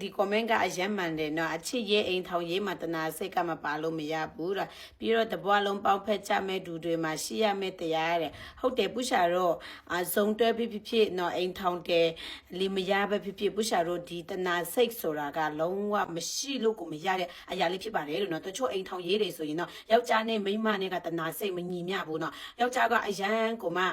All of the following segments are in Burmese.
ဒီ comment ကအယမ်းမှန်တယ်နော်အချစ်ရဲ့အိမ်ထောင်ရေးမှာတနာစိတ်ကမပါလို့မရဘူးတာပြီးတော့တပွားလုံးပေါက်ဖက်ချမဲ့ဒူတွေမှာရှိရမဲ့တရားတဲ့ဟုတ်တယ်ပူရှာတော့အဇုံတွဲဖြစ်ဖြစ်ဖြစ်နော်အိမ်ထောင်တယ်လီမရပဲဖြစ်ဖြစ်ပူရှာတော့ဒီတနာစိတ်ဆိုတာကလုံးဝမရှိလို့ကိုမရတဲ့အရာလေးဖြစ်ပါတယ်လို့နော်တချို့အိမ်ထောင်ရေးတွေဆိုရင်နော်ယောက်ျားနဲ့မိန်းမနဲ့ကတနာစိတ်မညီမျှဘူးနော်ယောက်ျားကအယမ်းကိုမှ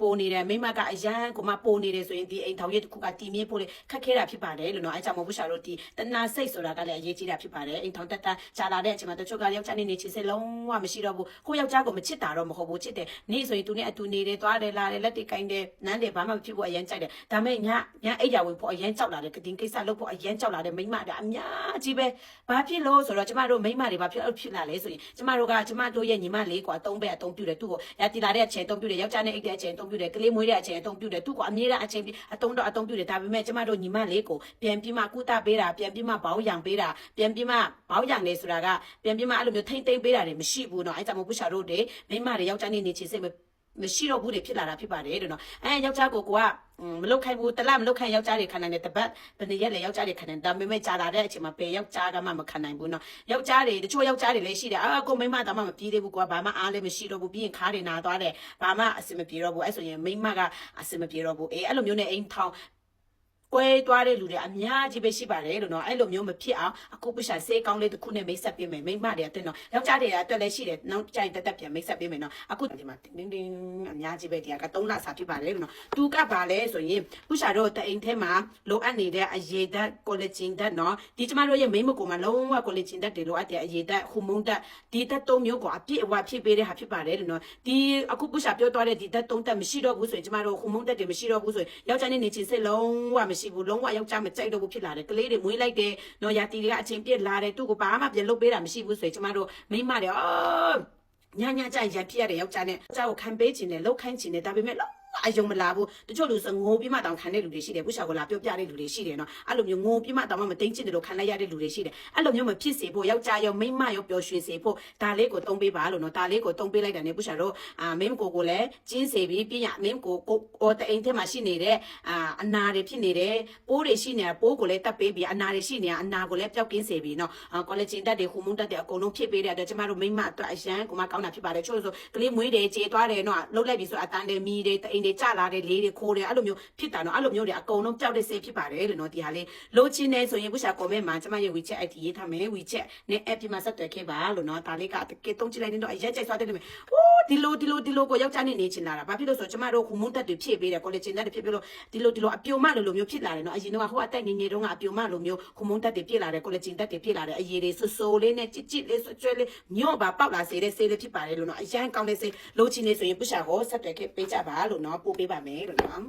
ပိုနေတယ်မိမကအရန်ကိုမပိုနေတယ်ဆိုရင်ဒီအိမ်ထောင်ရဲ့တစ်ခုကတီမြင့်ဖို့လေခက်ခဲတာဖြစ်ပါတယ်လို့နော်အဲကြောင့်မဟုတ်ရှာတို့ဒီတနာစိတ်ဆိုတာကလည်းအရေးကြီးတာဖြစ်ပါတယ်အိမ်ထောင်တက်တာဂျာလာတဲ့အချိန်မှာတချို့ကယောက်ျားနေနေချစ်စိတ်လုံးဝမရှိတော့ဘူးကိုယောက်ျားကိုမချစ်တာတော့မဟုတ်ဘူးချစ်တယ်နေ့ဆိုရင်သူနဲ့အတူနေတယ်သွားတယ်လာတယ်လက်တွေကင်တယ်နန်းတယ်ဘာမှမဖြစ်ဘူးအရန်ကြိုက်တယ်ဒါမဲ့ညညအိတ်ရဝင်ဖို့အရန်ကြောက်လာတယ်ကတင်ကိစ္စလုပ်ဖို့အရန်ကြောက်လာတယ်မိမကအများကြီးပဲဘာဖြစ်လို့ဆိုတော့ကျမတို့မိမတွေဘာဖြစ်လို့ဖြစ်လာလဲဆိုရင်ကျမတို့ကကျမတို့ရဲ့ညီမလေးကွာသုံးဘက်အသုံးပြုတယ်သူ့ကိုရတီလာတဲ့အချိန်အသုံးပြုတယ်ယောက်ျားနဲ့အိတ်တဲ့အချိန်အသုံးပြုတယ်ကလေးမွေးတဲ့အချိန်အသုံးပြုတယ်သူ့ကိုအမြဲတမ်းအချိန်အသုံးတော့အသုံးပြုတယ်ဒါပေမဲ့ကျမတို့ညီမလေးကိုပြန်ပြီးမှကုသပေးတာပြန်ပြီးမှဘောင်းရံပေးတာပြန်ပြီးမှဘောင်းရံနေဆိုတာကပြန်ပြီးမှအဲ့လိုမျိုးထိမ့်သိမ့်ပေးတာတွေမရှိဘူးเนาะအဲကြောင့်မို့ပုရှာတို့တွေမိမတွေယောက်ျားနေနေချင်စိတ်မ မရှိတော့ဘူးတွေဖြစ်လာတာဖြစ်ပါတယ်တဲ့နော်အဲယောက်ျားကိုကိုကမလုတ်ခိုင်းဘူးတလားမလုတ်ခိုင်းယောက်ျားတွေခံနိုင်တယ်တပတ်ဘယ်နှစ်ရက်လဲယောက်ျားတွေခံနိုင်ဒါပေမဲ့ကြာလာတဲ့အချိန်မှာပေယောက်ျားကမှမခံနိုင်ဘူးနော်ယောက်ျားတွေတချို့ယောက်ျားတွေလည်းရှိတယ်အာကိုမိမတောင်မှမပြေးသေးဘူးကွာဘာမှအားလည်းမရှိတော့ဘူးပြီးရင်ခါးတွေနာသွားတယ်ဘာမှအဆင်မပြေတော့ဘူးအဲ့ဆိုရင်မိမကအဆင်မပြေတော့ဘူးအေးအဲ့လိုမျိုးနဲ့အိမ်ထောင် ကွဲသွားတဲ့လူတွေအများကြီးပဲရှိပါတယ်လို့နော်အဲ့လိုမျိုးမဖြစ်အောင်အခုပရှာစေးကောင်းလေးတစ်ခုနဲ့မိတ်ဆက်ပေးမယ်မိမတွေအတွက်နော်ယောက်ျားတွေအတွက်လည်းရှိတယ်နောက်ကြိုင်တက်တက်ပြန်မိတ်ဆက်ပေးမယ်နော်အခုဒီမှာတင်းတင်းတင်းအများကြီးပဲဒီက3လစာဖြစ်ပါတယ်လို့နော်သူကပါလဲဆိုရင်ပရှာတို့တအိမ်ထဲမှာလိုအပ်နေတဲ့အရေးဓာတ်ကိုလက်ဂျင်ဓာတ်နော်ဒီကျမတို့ရဲ့မိမကိုမှာလုံးဝကိုလက်ဂျင်ဓာတ်တွေလိုအပ်တဲ့အရေးဓာတ်ဟိုမုန်းဓာတ်ဒီဓာတ်၃မျိုးကိုအပြည့်အဝဖြည့်ပေးတဲ့ဟာဖြစ်ပါတယ်လို့နော်ဒီအခုပရှာပြောသွားတဲ့ဒီဓာတ်၃ဓာတ်မရှိတော့ဘူးဆိုရင်ကျမတို့ဟိုမုန်းဓာတ်တွေမရှိတော့ဘူးဆိုရင်ယောက်ျားနဲ့နေချင်းစိတ်လုံးဝမရှိဘူးလုံးဝယောက်ျားမကြိုက်တော့ဘူးဖြစ်လာတယ်ကလေးတွေမွေးလိုက်တယ်နော်ယာတီတွေကအချိန်ပြည့်လာတယ်သူ့ကိုဘာမှပြန်လုပ်ပေးတာမရှိဘူးဆိုရင်ကျမတို့မိမတွေအော်ညညကြရဖြစ်ရတဲ့ယောက်ျားနဲ့ယောက်ျားကိုခံပေးခြင်းနဲ့လှုပ်ခိုင်းခြင်းနဲ့ဒါပေမဲ့လုံး အယုံမလာဘူးတချို့လူဆိုငိုပြီးမှတောင်ခံတဲ့လူတွေရှိတယ်ပုရှာကိုလာပြောပြတဲ့လူတွေရှိတယ်နော်အဲ့လိုမျိုးငိုပြီးမှတောင်မှမသိချင်တယ်လို့ခံလိုက်ရတဲ့လူတွေရှိတယ်အဲ့လိုမျိုးမဖြစ်စေဖို့ယောက်ျားရောမိန်းမရောပျော်ရွှင်စေဖို့ဒါလေးကိုတုံးပေးပါလို့နော်ဒါလေးကိုတုံးပေးလိုက်တာ ਨੇ ပုရှာတို့အာမင်းကိုကိုလည်းကျင်းစေပြီးပြရမင်းကိုကိုအော်တအိမ်ထဲမှာရှိနေတဲ့အာအနာတွေဖြစ်နေတယ်ပိုးတွေရှိနေတာပိုးကိုလည်းတတ်ပေးပြီးအနာတွေရှိနေတာအနာကိုလည်းပျောက်ကင်းစေပြီးနော်ကောလိဂျင်တက်တွေဟိုမုန်းတက်တွေအကုန်လုံးဖြစ်ပေးတဲ့အတွက်ကျမတို့မိန်းမအတွက်အရန်ကိုမှကောင်းတာဖြစ်ပါတယ်ချို့ဆိုကလေးမွေးတယ်ကြေသွားတယ်နော်လှုပ်လိုက်ပြီဆိုအတန်တယ်မီတယ်တအိမ်တွေကြလာတယ်လေးတွေခိုးတယ်အဲ့လိုမျိုးဖြစ်တာနော်အဲ့လိုမျိုးတွေအကုန်လုံးပျောက်တဲ့စိတ်ဖြစ်ပါတယ်လို့နော်ဒီဟာလေးလိုချင်နေဆိုရင်ပုရှာ comment မှာကျမရဲ့ WeChat ID ရေးထားမယ် WeChat နဲ့ app ဒီမှာဆက်သွယ်ခဲ့ပါလို့နော်ဒါလေးကတကယ်တုံးကြည့်လိုက်တဲ့တော့အရက်ကြိုက်သွားတယ်လို့ဟိုးဒီလိုဒီလိုဒီလိုကိုယောက်ျားနဲ့နေချင်လာတာဘာဖြစ်လို့ဆိုကျမတို့ဟိုမုန်းတက်တွေဖြည့်ပေးတယ် collagen တက်တွေဖြည့်ပေးလို့ဒီလိုဒီလိုအပြိုမလိုလိုမျိုးဖြစ်လာတယ်နော်အရင်တော့ဟိုအတက်ငငယ်တုန်းကအပြိုမလိုမျိုးဟိုမုန်းတက်တွေပြည့်လာတယ် collagen တက်တွေပြည့်လာတယ်အရည်တွေဆူဆူလေးနဲ့ကြစ်ကြစ်လေးဆွကျွဲလေးညော့ပါပေါက်လာစေတဲ့ဆေးလေးဖြစ်ပါတယ်လို့နော်အရန်ကောင်းတဲ့ဆေးလိုချင်နေဆိုရင်ပုရှာကိုဆက်သွယ်ခဲ့ပေးကြပါလို့နော်ပို့ပေးပါမယ်လို့နော်